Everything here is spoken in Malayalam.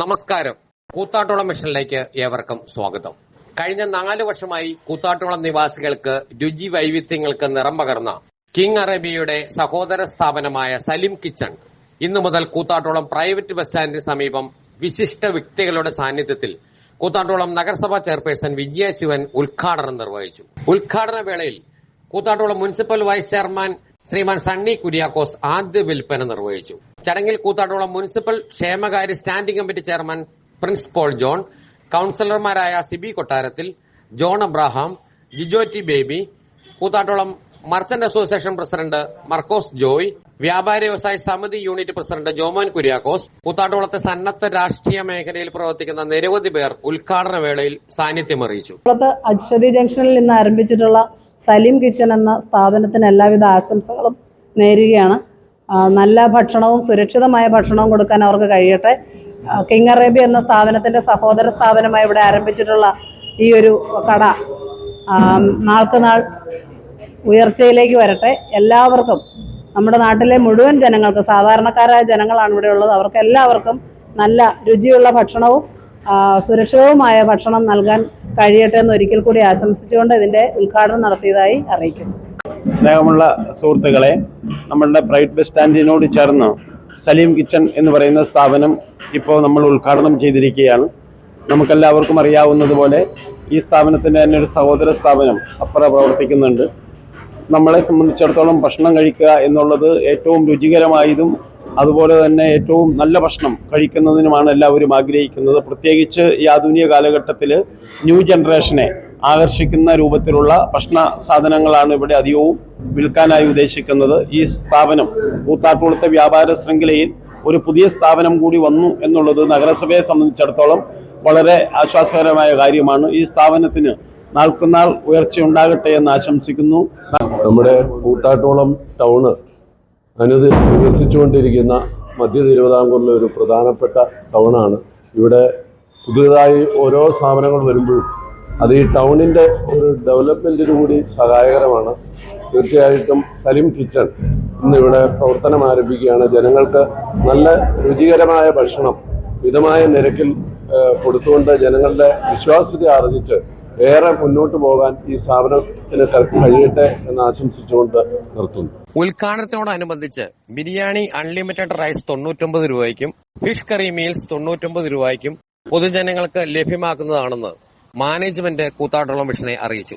നമസ്കാരം. കൂത്താട്ടോളം മിഷനിലേക്ക് ഏവർക്കും സ്വാഗതം. കഴിഞ്ഞ നാല് വർഷമായി കൂത്താട്ടോളം നിവാസികൾക്ക് രുചി വൈവിധ്യങ്ങൾക്ക് നിറം പകർന്ന കിങ് അറേബ്യയുടെ സഹോദര സ്ഥാപനമായ സലിം കിച്ചൺ ഇന്നു മുതൽ കൂത്താട്ടോളം പ്രൈവറ്റ് ബസ് സ്റ്റാൻഡിന് സമീപം വിശിഷ്ട വ്യക്തികളുടെ സാന്നിധ്യത്തിൽ കൂത്താട്ടോളം നഗരസഭാ ചെയർപേഴ്സൺ വിജയ ശിവൻ ഉദ്ഘാടനം നിർവഹിച്ചു. ഉദ്ഘാടന വേളയിൽ Koothattukulam municipal vice chairman Sriman Sunny Kuriakose ആദ്യ വിൽപ്പന നിർവഹിച്ചു. ചടങ്ങിൽ കൂത്താട്ടോളം മുനിസിപ്പൽ ക്ഷേമകാര്യ standing committee chairman Prince Paul John കൌൺസിലർമാരായ Siby Kottarathil John Abraham Jijo T Baby Koothattukulam merchant association president Markose Joy വ്യാപാര വ്യവസായ സമിതി യൂണിറ്റ് പ്രസിഡന്റ് ജോമോൻ കുര്യാക്കോസ് കൂത്താട്ടോളത്തെ സന്നദ്ധ രാഷ്ട്രീയ മേഖലയിൽ പ്രവർത്തിക്കുന്ന നിരവധി പേർ ഉദ്ഘാടന വേളയിൽ സാന്നിധ്യം അറിയിച്ചു. അശ്വതി ജംഗ്ഷനിൽ നിന്ന് ആരംഭിച്ചിട്ടുള്ള സലീം കിച്ചൺ എന്ന സ്ഥാപനത്തിന് എല്ലാവിധ ആശംസകളും നേരുകയാണ്. നല്ല ഭക്ഷണവും സുരക്ഷിതമായ ഭക്ഷണവും കൊടുക്കാൻ അവർക്ക് കഴിയട്ടെ. കിങ് അറേബ്യ എന്ന സ്ഥാപനത്തിന്റെ സഹോദര സ്ഥാപനമായി ഇവിടെ ആരംഭിച്ചിട്ടുള്ള ഈ ഒരു കട നാൾക്ക് നാൾ ഉയർച്ചയിലേക്ക് വരട്ടെ. എല്ലാവർക്കും നമ്മുടെ നാട്ടിലെ മുഴുവൻ ജനങ്ങൾക്ക് സാധാരണക്കാരായ ജനങ്ങളാണ് ഇവിടെ ഉള്ളത്. അവർക്ക് എല്ലാവർക്കും നല്ല രുചിയുള്ള ഭക്ഷണവും സുരക്ഷിതവുമായ ഭക്ഷണം നൽകാൻ കഴിയട്ടെ എന്ന് ഒരിക്കൽ കൂടി ആശംസിച്ചുകൊണ്ട് ഇതിന്റെ ഉദ്ഘാടനം നടത്തിയതായി അറിയിക്കുന്നു. സ്നേഹമുള്ള സുഹൃത്തുക്കളെ നമ്മളുടെ പ്രൈവറ്റ് ബസ് സ്റ്റാൻഡിനോട് ചേർന്ന് സലീം കിച്ചൺ എന്ന് പറയുന്ന സ്ഥാപനം ഇപ്പോൾ നമ്മൾ ഉദ്ഘാടനം ചെയ്തിരിക്കുകയാണ്. നമുക്കെല്ലാവർക്കും അറിയാവുന്നതുപോലെ ഈ സ്ഥാപനത്തിന്റെ തന്നെ ഒരു സഹോദര സ്ഥാപനം അപ്പുറ പ്രവർത്തിക്കുന്നുണ്ട്. നമ്മളെ സംബന്ധിച്ചിടത്തോളം ഭക്ഷണം കഴിക്കുക എന്നുള്ളത് ഏറ്റവും രുചികരമായതും അതുപോലെ തന്നെ ഏറ്റവും നല്ല ഭക്ഷണം കഴിക്കുന്നതിനുമാണ് എല്ലാവരും ആഗ്രഹിക്കുന്നത്. പ്രത്യേകിച്ച് ഈ ആധുനിക കാലഘട്ടത്തിൽ ന്യൂ ജനറേഷനെ ആകർഷിക്കുന്ന രൂപത്തിലുള്ള ഭക്ഷണ സാധനങ്ങളാണ് ഇവിടെ അധികവും വിൽക്കാനായി ഉദ്ദേശിക്കുന്നത്. ഈ സ്ഥാപനം കൂത്താട്ടുകുളത്തെ വ്യാപാര ശൃംഖലയിൽ ഒരു പുതിയ സ്ഥാപനം കൂടി വന്നു എന്നുള്ളത് നഗരസഭയെ സംബന്ധിച്ചിടത്തോളം വളരെ ആശ്വാസകരമായ കാര്യമാണ്. ഈ സ്ഥാപനത്തിന് നാൾക്കുനാൾ ഉയർച്ചയുണ്ടാകട്ടെ എന്ന് ആശംസിക്കുന്നു. നമ്മുടെ കൂത്താട്ടോളം ടൗണ് അനുദിന വികസിച്ചുകൊണ്ടിരിക്കുന്ന മധ്യ തിരുവിതാംകൂറിലെ ഒരു പ്രധാനപ്പെട്ട ടൗണാണ്. ഇവിടെ പുതിയതായി ഓരോ സ്ഥാപനങ്ങൾ വരുമ്പോഴും അത് ഈ ടൗണിന്റെ ഒരു ഡെവലപ്മെന്റിന് കൂടി സഹായകരമാണ്. തീർച്ചയായിട്ടും സലിം കിച്ചൺ ഇന്ന് ഇവിടെ പ്രവർത്തനം ആരംഭിക്കുകയാണ്. ജനങ്ങൾക്ക് നല്ല രുചികരമായ ഭക്ഷണം മിതമായ നിരക്കിൽ കൊടുത്തുകൊണ്ട് ജനങ്ങളുടെ വിശ്വാസ്യത ആർജിച്ച് ഏറെ മുന്നോട്ട് പോകാൻ ഈ സ്ഥാപനത്തിന് കഴിയട്ടെ എന്ന് ആശംസിച്ചുകൊണ്ട് നിർത്തുന്നു. ഉദ്ഘാടനത്തോടനുബന്ധിച്ച് ബിരിയാണി അൺലിമിറ്റഡ് റൈസ് തൊണ്ണൂറ്റൊമ്പത് രൂപയ്ക്കും ഫിഷ് കറി മീൽസ് തൊണ്ണൂറ്റൊമ്പത് രൂപയ്ക്കും പൊതുജനങ്ങൾക്ക് ലഭ്യമാക്കുന്നതാണെന്ന് മാനേജ്മെന്റ് കൂത്താട്ടുള്ള മിഷനെ അറിയിച്ചു.